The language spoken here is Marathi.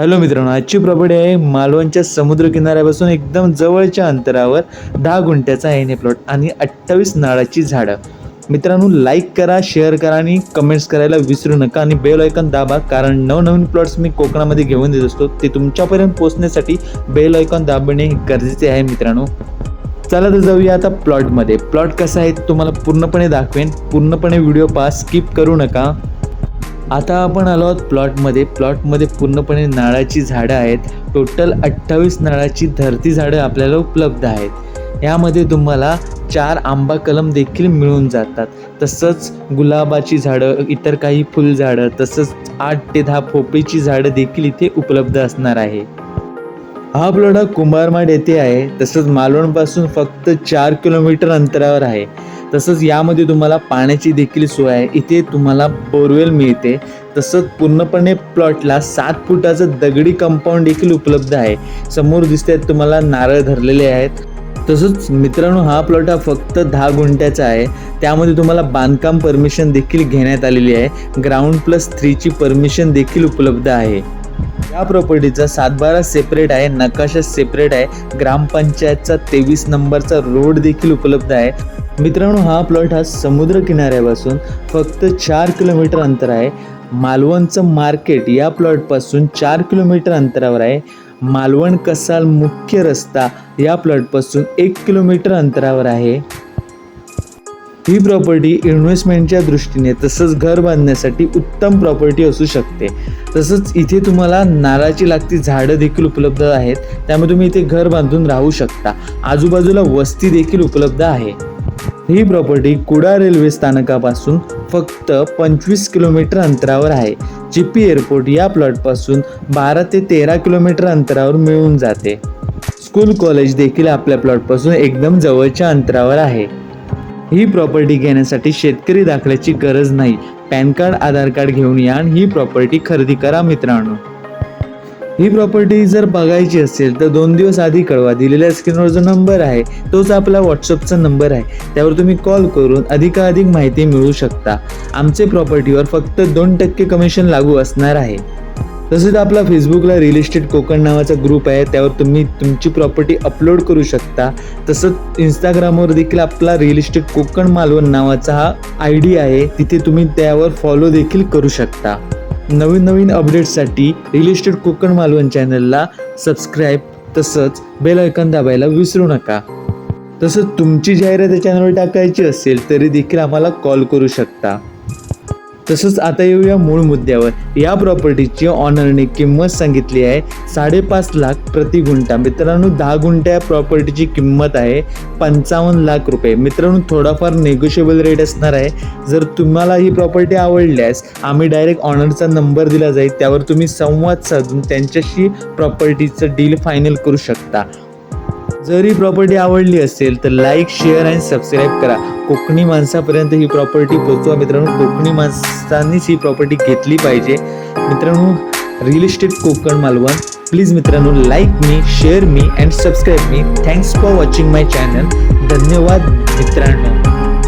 हॅलो मित्रांनो आजची प्रॉपर्टी आहे मालवणच्या समुद्र किनाऱ्यापासून एकदम जवळच्या अंतरावर दहा गुंठ्याचा आहे हे प्लॉट आणि अठ्ठावीस नाळाची झाडं. मित्रांनो लाईक करा शेअर करा आणि कमेंट्स करायला विसरू नका आणि बेल ऐकन दाबा कारण नवनवीन प्लॉट्स मी कोकणामध्ये घेऊन देत असतो. ते तुमच्यापर्यंत पोहोचण्यासाठी बेल ऐकॉन दाबणे हे गरजेचे आहे मित्रांनो. चला तर जाऊया आता प्लॉटमध्ये प्लॉट कसा आहे तुम्हाला पूर्णपणे दाखवेन. पूर्णपणे व्हिडिओ पास स्किप करू नका. आता आपण आलो आहोत प्लॉटमध्ये. प्लॉटमध्ये पूर्णपणे नाळाची झाडं आहेत. टोटल अठ्ठावीस नाळाची धरती झाडं आपल्याला उपलब्ध आहेत. यामध्ये तुम्हाला चार आंबा कलम देखील मिळून जातात. तसंच गुलाबाची झाडं इतर काही फुलझाडं तसंच आठ ते दहा पोपळीची झाडं देखील इथे उपलब्ध असणार आहे. हा प्लॉट हा कुंभारमाड येथे आहे. तसंच मालवणपासून फक्त चार किलोमीटर अंतरावर आहे. तसंच यामध्ये तुम्हाला पाण्याची देखील सोय आहे. इथे तुम्हाला बोरवेल मिळते. तसंच पूर्णपणे प्लॉटला सात फुटाचं दगडी कंपाऊंड देखील उपलब्ध आहे. समोर दिसत आहेत तुम्हाला नारळ धरलेले आहेत. तसंच मित्रांनो हा प्लॉट हा फक्त दहा गुंठ्याचा आहे. त्यामध्ये तुम्हाला बांधकाम परमिशन देखील घेण्यात आलेली आहे. ग्राउंड प्लस थ्रीची परमिशन देखील उपलब्ध आहे. या प्रॉपर्टीचा सातबारा सेपरेट आहे नकाशा सेपरेट आहे. ग्रामपंचायतचा तेवीस नंबरचा रोड देखील उपलब्ध आहे. मित्रांनो हा प्लॉट हा समुद्र किनाऱ्यापासून फक्त चार किलोमीटर अंतर आहे. मालवणचं मार्केट या प्लॉटपासून चार किलोमीटर अंतरावर आहे. मालवण कसाल मुख्य रस्ता या प्लॉटपासून एक किलोमीटर अंतरावर आहे. ही प्रॉपर्टी इन्व्हेस्टमेंटच्या दृष्टीने तसंच घर बांधण्यासाठी उत्तम प्रॉपर्टी असू शकते. तसंच इथे तुम्हाला नारळाची लागती झाडं देखील उपलब्ध आहेत. त्यामुळे तुम्ही इथे घर बांधून राहू शकता. आजूबाजूला वस्ती देखील उपलब्ध आहे. ही प्रॉपर्टी कुडा रेल्वे स्थानकापासून फक्त पंचवीस किलोमीटर अंतरावर आहे चिपी एअरपोर्ट या प्लॉटपासून बारा ते तेरा किलोमीटर अंतरावर मिळून जाते. स्कूल कॉलेज देखील आपल्या प्लॉटपासून एकदम जवळच्या अंतरावर आहे. ही प्रॉपर्टी घेण्यासाठी शेतकरी दाखल्याची गरज नाही. पॅन कार्ड आधार कार्ड घेऊन या आणि ही प्रॉपर्टी खरेदी करा मित्रांनो. ही प्रॉपर्टी जर बघायची असेल तर दोन दिवस आधी कळवा. दिलेल्या स्क्रीनवर जो नंबर आहे तोच आपला व्हॉट्सअपचा नंबर आहे. त्यावर तुम्ही कॉल करून अधिकाधिक माहिती मिळवू शकता. आमचे प्रॉपर्टीवर फक्त दोन टक्के कमिशन लागू असणार आहे. तसेच आपला फेसबुकला रिअल इस्टेट कोकण नावाचा ग्रुप आहे. त्यावर तुम्ही तुमची प्रॉपर्टी अपलोड करू शकता. तसंच इंस्टाग्रामवर देखील आपला रिअल इस्टेट कोकण मालवण नावाचा हा आय डी आहे. तिथे तुम्ही त्यावर फॉलो देखील करू शकता. नवीन नवीन अपडेट्ससाठी रिअल इस्टेट कोकण मालवण चॅनलला सबस्क्राईब तसंच बेल ऐकन दाबायला विसरू नका. तसंच तुमची जाहिरात चॅनलवर टाकायची असेल तरी देखील आम्हाला कॉल करू शकता. तसंच आता येऊया मूळ मुद्द्यावर. या प्रॉपर्टीची ऑनरने किंमत सांगितली आहे साडेपाच लाख प्रति गुंठा. मित्रांनो दहा गुंठ्या प्रॉपर्टीची किंमत आहे पंचावन्न लाख रुपये. मित्रांनो थोडाफार नेगोशिएबल रेट असणार आहे. जर तुम्हाला ही प्रॉपर्टी आवडल्यास आम्ही डायरेक्ट ऑनरचा नंबर दिला जाईल त्यावर तुम्ही संवाद साधून त्यांच्याशी प्रॉपर्टीचं डील फायनल करू शकता. जरी प्रॉपर्टी आवडली असेल तर लाईक शेअर अँड सबस्क्राईब करा. कोकणी माणसापर्यंत ही प्रॉपर्टी पोहोचवा मित्रांनो. कोकणी माणसांनीच ही प्रॉपर्टी घेतली पाहिजे. मित्रांनो real estate Konkan Malvan. Please मित्रांनो like me share me and subscribe me thanks for watching my channel धन्यवाद मित्रांनो.